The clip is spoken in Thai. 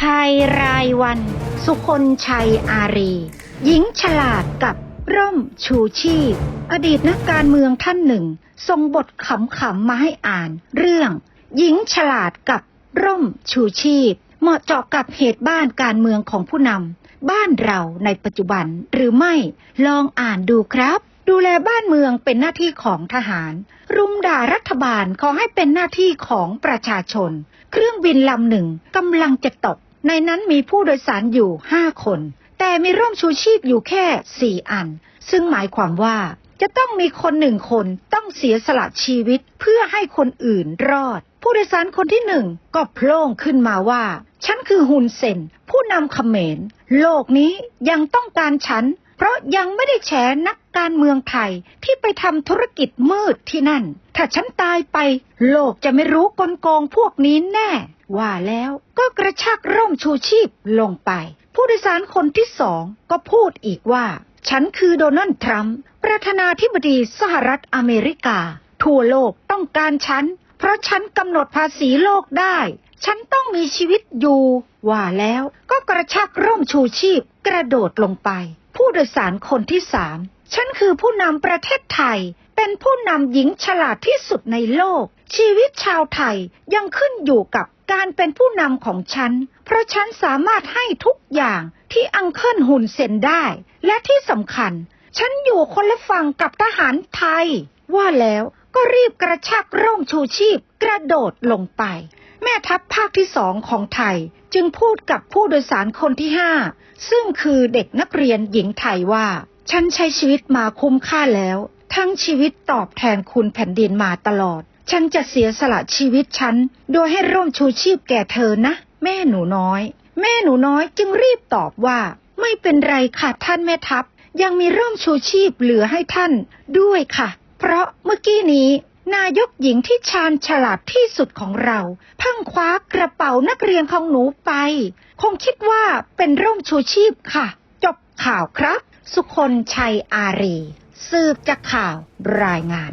ภัยรายวัน สุคนชัยอารี หญิงฉลาดกับร่มชูชีพ อดีตนักการเมืองท่านหนึ่งส่งบทขำๆมาให้อ่าน เรื่อง หญิงฉลาดกับร่มชูชีพ เหมาะเจาะกับเหตุบ้านการเมืองของผู้นำบ้านเราในปัจจุบันหรือไม่ลองอ่านดูครับ ดูแลบ้านเมืองเป็นหน้าที่ของทหาร รุมด่ารัฐบาลขอให้เป็นหน้าที่ของประชาชน เครื่องบินลำหนึ่งกำลังจะตก ในนั้นมีผู้โดยสารอยู่ห้าคน แต่มีร่มชูชีพอยู่แค่สี่อัน ซึ่งหมายความว่าจะต้องมีคนหนึ่งคนต้องเสียสละชีวิตเพื่อให้คนอื่นรอด ผู้โดยสารคนที่หนึ่งก็โผล่งขึ้นมาว่า ฉันคือฮุนเซนผู้นำเขมร โลกนี้ยังต้องการฉัน เพราะยังไม่ได้แฉนักการเมืองไทยที่ไปทำธุรกิจมืดที่นั่น ถ้าฉันตายไป โลกจะไม่รู้กลโกงพวกนี้แน่ ว่าแล้วก็กระชากร่มชูชีพลงไป ผู้โดยสารคนที่สองก็พูดอีกว่า ฉันคือโดนัลด์ทรัมป์ประธานาธิบดีสหรัฐอเมริกา ทั่วโลกต้องการฉัน เพราะฉันกำหนดภาษีโลกได้ ฉันต้องมีชีวิตอยู่ ว่าแล้วก็กระชากร่มชูชีพกระโดดลงไป ผู้โดยสารคนที่สามฉันคือผู้นำประเทศไทย เป็นผู้นำหญิงฉลาดที่สุดในโลก ชีวิตชาวไทยยังขึ้นอยู่กับการเป็นผู้นำของฉัน เพราะฉันสามารถให้ทุกอย่างที่อังเคิลหุ่นเซนได้ และที่สำคัญ ฉันอยู่คนละฝั่งกับทหารไทย ว่าแล้วก็รีบกระชากร่มชูชีพกระโดดลงไป แม่ทัพภาคที่สองของไทยจึงพูดกับผู้โดยสารคนที่ห้าซึ่งคือเด็กนักเรียนหญิงไทยว่า ฉันใช้ชีวิตมาคุ้มค่าแล้ว ทั้งชีวิตตอบแทนคุณแผ่นดินมาตลอด ฉันจะเสียสละชีวิตฉัน โดยให้ร่มชูชีพแก่เธอนะ แม่หนูน้อย แม่หนูน้อยจึงรีบตอบว่า ไม่เป็นไรค่ะท่านแม่ทัพ ยังมีร่มชูชีพเหลือให้ท่านด้วยค่ะ เพราะเมื่อกี้นี้ นายกหญิงที่ชาญฉลาดที่สุดของเรา พังคว้ากระเป๋านักเรียนของหนูไป คงคิดว่าเป็นร่มชูชีพค่ะ จบข่าวครับ สุคนชัยอารี สืบจากข่าวรายงาน